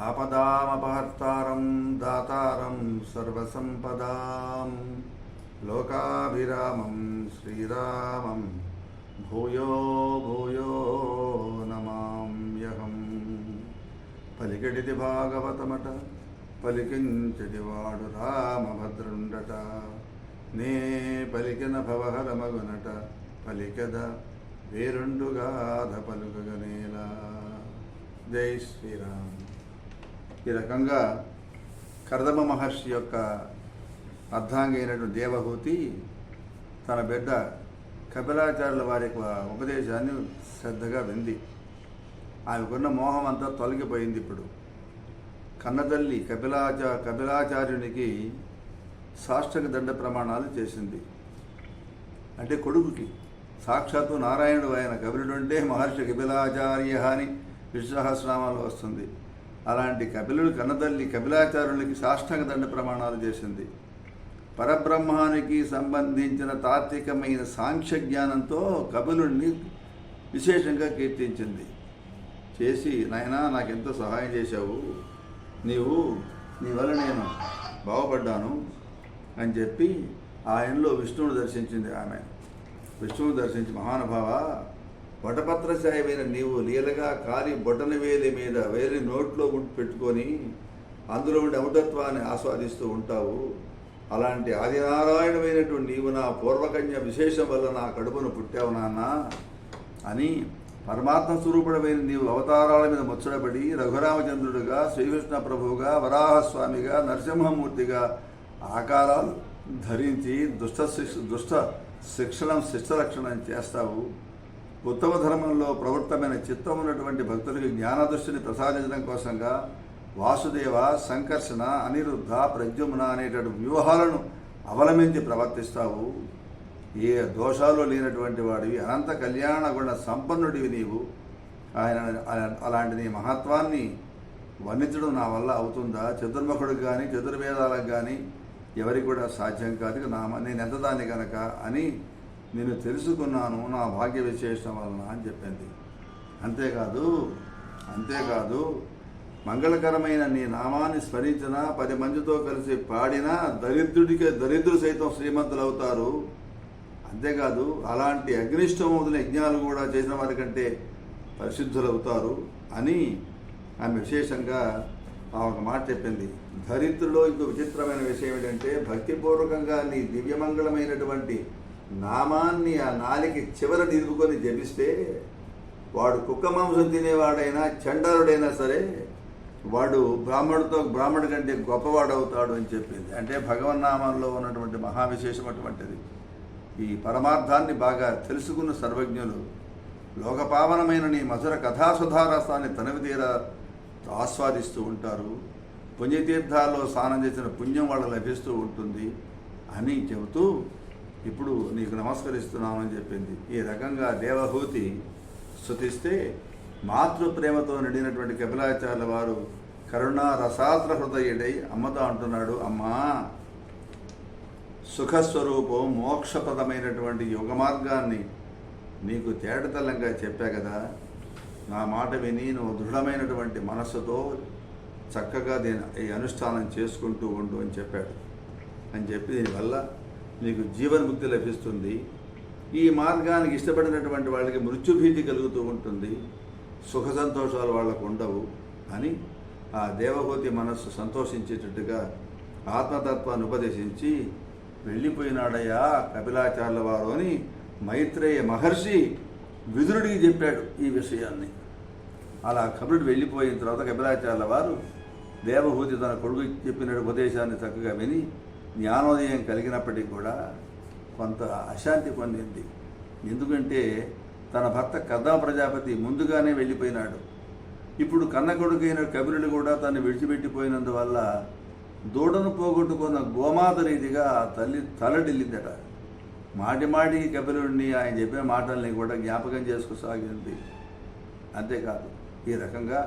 ఆపదామపహర్తారం దాతారం సర్వసంపదాం. లోకాభిరామం శ్రీరామం భూయో భూయో నమామ్యహం. పలికెడిది భాగవతమట పలికించది వాడు రామభద్రుండట. నే పలికిన భవహరమగునట పలికద వేరుండుగాధ పలుకగనేలా. జై శ్రీరామ్. ఈ రకంగా కర్దమ మహర్షి యొక్క అర్థాంగైనటువంటి దేవహూతి తన బిడ్డ కపిలాచార్యుల వారి యొక్క ఉపదేశాన్ని శ్రద్ధగా వింది. ఆమెకున్న మోహం అంతా తొలగిపోయింది ఇప్పుడు. కన్నతల్లి కపిలాచా కపిలాచార్యునికి సాష్టక దండ ప్రమాణాలు చేసింది. అంటే కొడుకుకి. సాక్షాత్తు నారాయణుడు ఆయన కపిలుడు అంటే మహర్షి కపిలాచార్య అని విశ్వసహస్రనామాలు వస్తుంది. అలాంటి కపిలుడు కన్నతల్లి కపిలాచార్యులకి సాష్టాంగ దండ ప్రమాణాలు చేసింది. పరబ్రహ్మానికి సంబంధించిన తాత్వికమైన సాంఖ్య జ్ఞానంతో కపిలుడిని విశేషంగా కీర్తించింది. చేసి నాయనా నాకెంతో సహాయం చేశావు. నీవు నీ వల్ల నేను బాగుపడ్డాను అని చెప్పి ఆయనలో విష్ణువుని దర్శించింది ఆమె. విష్ణువుని దర్శించి మహానుభావ వటపత్రశాయమైన నీవు లీలగా కాలి బొటన వేలి మీద వేలి నోట్లో ఉండి పెట్టుకొని అందులో ఉండే అమృతత్వాన్ని ఆస్వాదిస్తూ ఉంటావు. అలాంటి ఆదినారాయణమైనటువంటి నీవు నా పూర్వకన్య విశేషం వల్ల నా కడుపును పుట్టావు నాన్న అని పరమాత్మ స్వరూపుడమైన నీవు అవతారాల మీద ముచ్చడబడి రఘురామచంద్రుడిగా శ్రీకృష్ణ ప్రభువుగా వరాహస్వామిగా నరసింహమూర్తిగా ఆకారాలు ధరించి దుష్ట శిక్ష దుష్ట శిక్షణం శిష్టరక్షణం చేస్తావు. ఉత్తమ ధర్మంలో ప్రవృత్తమైన చిత్తం ఉన్నటువంటి భక్తులకు జ్ఞానదృష్టిని ప్రసాదించడం కోసంగా వాసుదేవ సంకర్షణ అనిరుద్ధ ప్రద్యుమ్న అనేటువంటి వ్యూహాలను అవలంబించి ప్రవర్తిస్తావు. ఏ దోషాలు లేనటువంటి వాడివి అనంత కళ్యాణ గుణ సంపన్నుడివి నీవు. ఆయన అలాంటి నీ మహత్వాన్ని వర్ణించడం నా వల్ల అవుతుందా? చతుర్ముఖుడికి కానీ చతుర్వేదాలకు కానీ ఎవరికి కూడా సాధ్యం కాదు. నా నేను ఎంత దాన్ని కనుక అని నేను తెలుసుకున్నాను నా భాగ్య విశేషం వలన అని చెప్పింది. అంతేకాదు అంతేకాదు మంగళకరమైన నీ నామాన్ని స్మరించిన పది మందితో కలిసి పాడినా దరిద్రుడికి దరిద్రుడు సైతం శ్రీమంతులు అవుతారు అంతేకాదు అలాంటి అగ్నిష్టమవుతున్న యజ్ఞాలు కూడా చేసిన వారి కంటే పరిశుద్ధులవుతారు అని ఆమె విశేషంగా ఆ ఒక మాట చెప్పింది. దరిద్రులో ఇంకో విచిత్రమైన విషయం ఏంటంటే భక్తిపూర్వకంగా నీ దివ్యమంగళమైనటువంటి నామాన్ని ఆ నాలికి చివర నిలుపుకొని జపిస్తే వాడు కుక్క మాంసం తినేవాడైనా చండాలుడైనా సరే వాడు బ్రాహ్మణుడితో బ్రాహ్మణుడి కంటే గొప్పవాడు అవుతాడు అని చెప్పింది. అంటే భగవన్నామంలో ఉన్నటువంటి మహావిశేషం అటువంటిది. ఈ పరమార్థాన్ని బాగా తెలుసుకున్న సర్వజ్ఞులు లోకపావనమైన నీ మధుర కథాసుధారసాన్ని తనవితీర ఆస్వాదిస్తూ ఉంటారు. పుణ్యతీర్థాల్లో స్నానం చేసిన పుణ్యం వాళ్ళకు లభిస్తూ ఉంటుంది అని చెబుతూ ఇప్పుడు నీకు నమస్కరిస్తున్నామని చెప్పింది. ఈ రకంగా దేవహూతి స్థుతిస్తే మాతృ ప్రేమతో నిండినటువంటి కపిలాచార్య వారు కరుణా రసాద్ర హృదయుడై అమ్మతో అంటున్నాడు అమ్మా సుఖస్వరూపం మోక్షప్రదమైనటువంటి యోగ మార్గాన్ని నీకు తేటతల్లంగా చెప్పా కదా. నా మాట విని నువ్వు దృఢమైనటువంటి మనస్సుతో చక్కగా దీని ఈ అనుష్ఠానం చేసుకుంటూ ఉండు అని చెప్పాడు. అని చెప్పి దీనివల్ల నీకు జీవన్ముక్తి లభిస్తుంది. ఈ మార్గానికి ఇష్టపడినటువంటి వాళ్ళకి మృత్యుభీతి కలుగుతూ ఉంటుంది. సుఖ సంతోషాలు వాళ్ళకు ఉండవు. అని ఆ దేవహూతి మనస్సు సంతోషించేటట్టుగా ఆత్మతత్వాన్ని ఉపదేశించి వెళ్ళిపోయినాడయ్యా కపిలాచార్యుల వారు అని మైత్రేయ మహర్షి విదురుడికి చెప్పాడు ఈ విషయాన్ని. అలా కపిలుడు వెళ్ళిపోయిన తర్వాత కపిలాచార్యుల వారు దేవహూతి తన కొడుకు చెప్పిన ఉపదేశాన్ని చక్కగా విని జ్ఞానోదయం కలిగినప్పటికీ కూడా కొంత అశాంతి పొందింది. ఎందుకంటే తన భర్త కథా ప్రజాపతి ముందుగానే వెళ్ళిపోయినాడు. ఇప్పుడు కన్న కబిరుడు కూడా తను విడిచిపెట్టిపోయినందువల్ల దూడను పోగొట్టుకున్న గోమాత రీతిగా తల్లి తలడిల్లిందట. మాటి మాటికి కపిలుడిని ఆయన చెప్పిన మాటల్ని కూడా జ్ఞాపకం చేసుకోసాగింది. అంతేకాదు ఈ రకంగా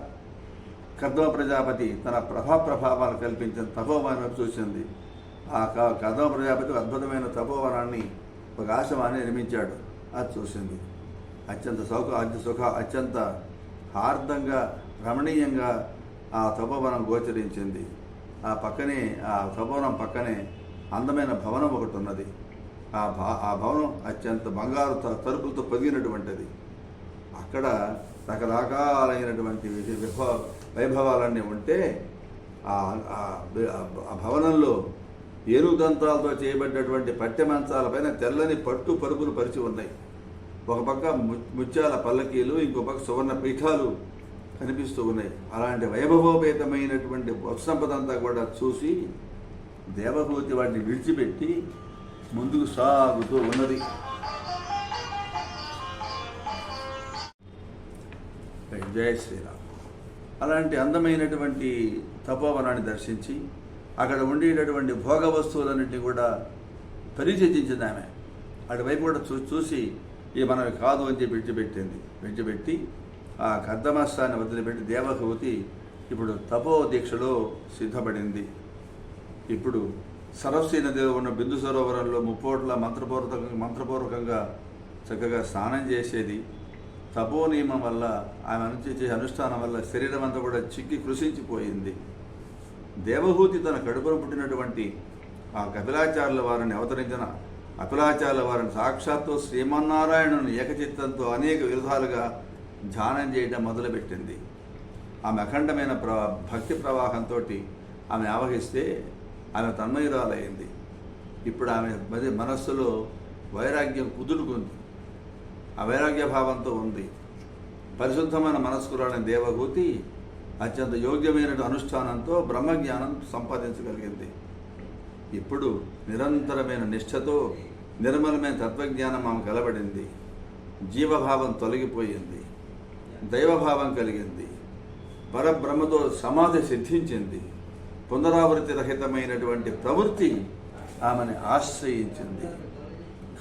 కద్మ ప్రజాపతి తన ప్రభా ప్రభావాలు కల్పించిన తపోవనం చూసింది. ఆ క- కద్మ ప్రజాపతి అద్భుతమైన తపోవనాన్ని ఒక ఆశ్రమాన్ని నిర్మించాడు. అది చూసింది. అత్యంత సౌక అత్యంత సుఖ అత్యంత హార్దంగా రమణీయంగా ఆ తపోవనం గోచరించింది. ఆ పక్కనే ఆ తపోవనం పక్కనే అందమైన భవనం ఒకటి ఉన్నది. ఆ భా ఆ భవనం అత్యంత బంగారు త- తలుపులతో పొదిగినటువంటిది. అక్కడ రకరకాలైనటువంటి విభవ వైభవాలన్నీ ఉంటే ఆ భవనంలో ఏనుగు దంతాలతో చేయబడినటువంటి పట్టె మంచాలపైన తెల్లని పట్టు పరుపులు పరిచి ఉన్నాయి. ఒక పక్క ము- ముత్యాల పల్లకీలు ఇంకో పక్క సువర్ణ పీఠాలు కనిపిస్తూ ఉన్నాయి. అలాంటి వైభవోపేతమైనటువంటి సంపద అంతా కూడా చూసి దేవహూతి వాటిని విడిచిపెట్టి ముందుకు సాగుతూ ఉన్నది. జయ శ్రీరామ్. అలాంటి అందమైనటువంటి తపోవనాన్ని దర్శించి అక్కడ ఉండేటటువంటి భోగ వస్తువులన్నింటినీ కూడా పరిచయించింది ఆమె. అటువైపు కూడా చూ చూసి ఇది మనవి కాదు అని చెప్పి విడిచిపెట్టింది. విడిచిపెట్టి ఆ కర్దమస్తాన్ని వదిలిపెట్టి దేవహూతి ఇప్పుడు తపో దీక్షలో సిద్ధపడింది. ఇప్పుడు సరస్వీ నదిలో ఉన్న బిందు సరోవరంలో ముప్పోట్ల మంత్రపూర్వకంగా మంత్రపూర్వకంగా చక్కగా స్నానం చేసేది. తపో నియమం వల్ల ఆమె అనుసరించే అనుష్ఠానం వల్ల శరీరం అంతా కూడా చిక్కి కృషించిపోయింది. దేవహూతి తన కడుపున పుట్టినటువంటి ఆ కపిలాచార్యుల వారిని అవతరించిన అపిలాచార్యుల వారిని సాక్షాత్తు శ్రీమన్నారాయణుని ఏకచిత్తంతో అనేక విధాలుగా ధ్యానం చేయడం మొదలుపెట్టింది. ఆమె అఖండమైన ప్ర భక్తి ప్రవాహంతో ఆమె ఆవహిస్తే ఆమె తన్మయురాలయ్యింది ఇప్పుడు ఆమె మరి మనస్సులో వైరాగ్యం కుదురుకుంది. ఆ వైరాగ్య భావంతో ఉంది. పరిశుద్ధమైన మనస్కురాలని దేవహూతి అత్యంత యోగ్యమైన అనుష్ఠానంతో బ్రహ్మజ్ఞానం సంపాదించగలిగింది. ఇప్పుడు నిరంతరమైన నిష్ఠతో నిర్మలమైన తత్వజ్ఞానం ఆమె కలబడింది. జీవభావం తొలగిపోయింది. దైవభావం కలిగింది. పరబ్రహ్మతో సమాధి సిద్ధించింది. పునరావృతి రహితమైనటువంటి ప్రవృత్తి ఆమెని ఆశ్రయించింది.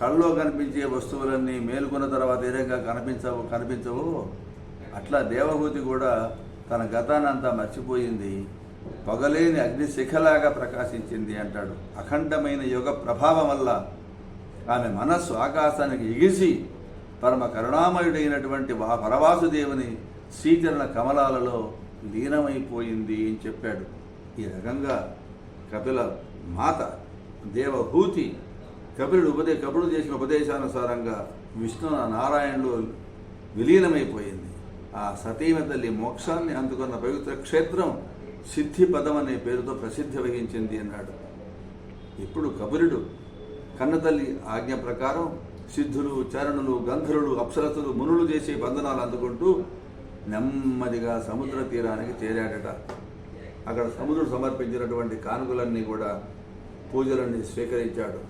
కళ్ళలో కనిపించే వస్తువులన్నీ మేల్కొన్న తర్వాత ఏ విధంగా కనిపించవు కనిపించవు? అట్లా దేవభూతి కూడా తన గతానంతా మర్చిపోయింది. పొగలేని అగ్నిశిఖలాగా ప్రకాశించింది అంటాడు. అఖండమైన యుగ ప్రభావం వల్ల ఆమె మనస్సు ఆకాశానికి ఎగిసి పరమ కరుణామయుడైనటువంటి వా పరవాసుదేవుని శ్రీచరణ కమలాలలో లీనమైపోయింది అని చెప్పాడు. ఈ రకంగా కపిల మాత దేవహూతి కపిలుడు ఉపదే కపిలుడు చేసిన ఉపదేశానుసారంగా విష్ణు నారాయణుడు విలీనమైపోయింది. ఆ సతీమ తల్లి మోక్షాన్ని అందుకున్న పవిత్ర క్షేత్రం సిద్ధిపదం అనే పేరుతో ప్రసిద్ధి వహించింది అన్నాడు. ఇప్పుడు కబురుడు కన్నతల్లి ఆజ్ఞ ప్రకారం సిద్ధులు చరణులు గంధర్వులు అప్సరసులు మునులు చేసే బంధనాలు అందుకుంటూ నెమ్మదిగా సముద్ర తీరానికి చేరాడట. అక్కడ సముద్రుడు సమర్పించినటువంటి కానుకలన్నీ కూడా పూజలన్నీ స్వీకరించాడు.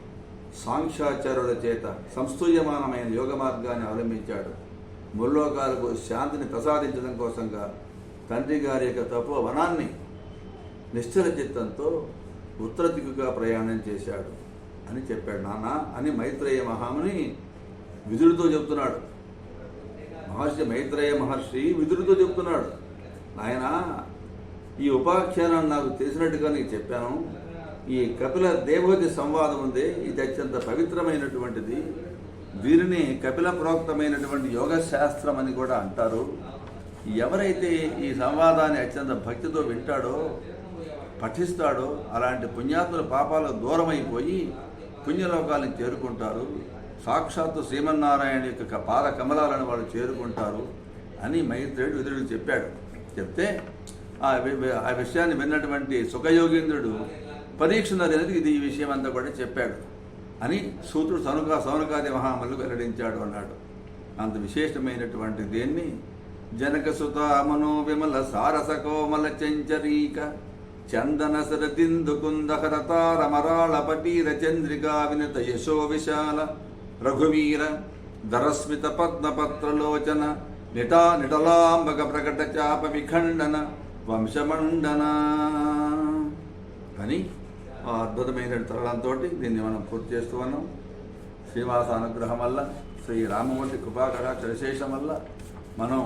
సాంఖ్యాచారుల చేత సంస్తూయమానమైన యోగ మార్గాన్ని అవలంబించాడు. ముల్లోకాలకు శాంతిని ప్రసాదించడం కోసంగా తండ్రి గారి యొక్క తపో వనాన్ని నిశ్చల చిత్తంతో ఉత్తర దిక్కుగా ప్రయాణం చేశాడు అని చెప్పాడు. నాన్న అని మైత్రేయ మహాముని విదురుతో చెప్తున్నాడు మహర్షి మైత్రేయ మహర్షి విదురుతో చెప్తున్నాడు నాయన ఈ ఉపాఖ్యానాన్ని నాకు తెలిసినట్టుగా నీకు చెప్పాను. ఈ కపిల దేవగతి సంవాదం ఉంది. ఇది అత్యంత పవిత్రమైనటువంటిది. వీరిని కపిల ప్రోక్తమైనటువంటి యోగ శాస్త్రం అని కూడా అంటారు. ఎవరైతే ఈ సంవాదాన్ని అత్యంత భక్తితో వింటాడో పఠిస్తాడో అలాంటి పుణ్యాత్ముల పాపాలు దూరమైపోయి పుణ్యలోకాలను చేరుకుంటారు. సాక్షాత్తు శ్రీమన్నారాయణ యొక్క పాద కమలాలను వాళ్ళు చేరుకుంటారు అని మైత్రేయుడు విదురుడు చెప్పాడు. చెప్తే ఆ ఆ విషయాన్ని విన్నటువంటి సుఖయోగేంద్రుడు పరీక్ష అనేది ఇది ఈ విషయం అంతా కూడా చెప్పాడు. అని సూత్రుడు సనుక సౌనకాది మహామల్లు వెల్లడించాడు అన్నాడు. అంత విశేషమైనటువంటి దేన్ని? జనక సుత మనో విమల సారస కోమల చంచరీక చందన సరదిందు పటీర చంద్రికా వినత యశో విశాల రఘువీర ధరస్మిత పద్మపత్రలోచన నిటా నిటలాంబక ప్రకట చాప విఖండన వంశమండన అని ఆ అద్భుతమైన తరలంతో దీన్ని మనం పూర్తి చేస్తూ ఉన్నాం. శ్రీనివాస అనుగ్రహం వల్ల శ్రీ రామమూర్తి కృపాకటాక్ష విశేషం వల్ల మనం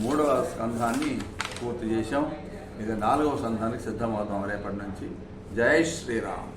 మూడవ స్కంధాన్ని పూర్తి చేశాం. ఇక నాలుగవ స్కంధానికి సిద్ధమవుతాం రేపటి నుంచి. జై శ్రీరామ్.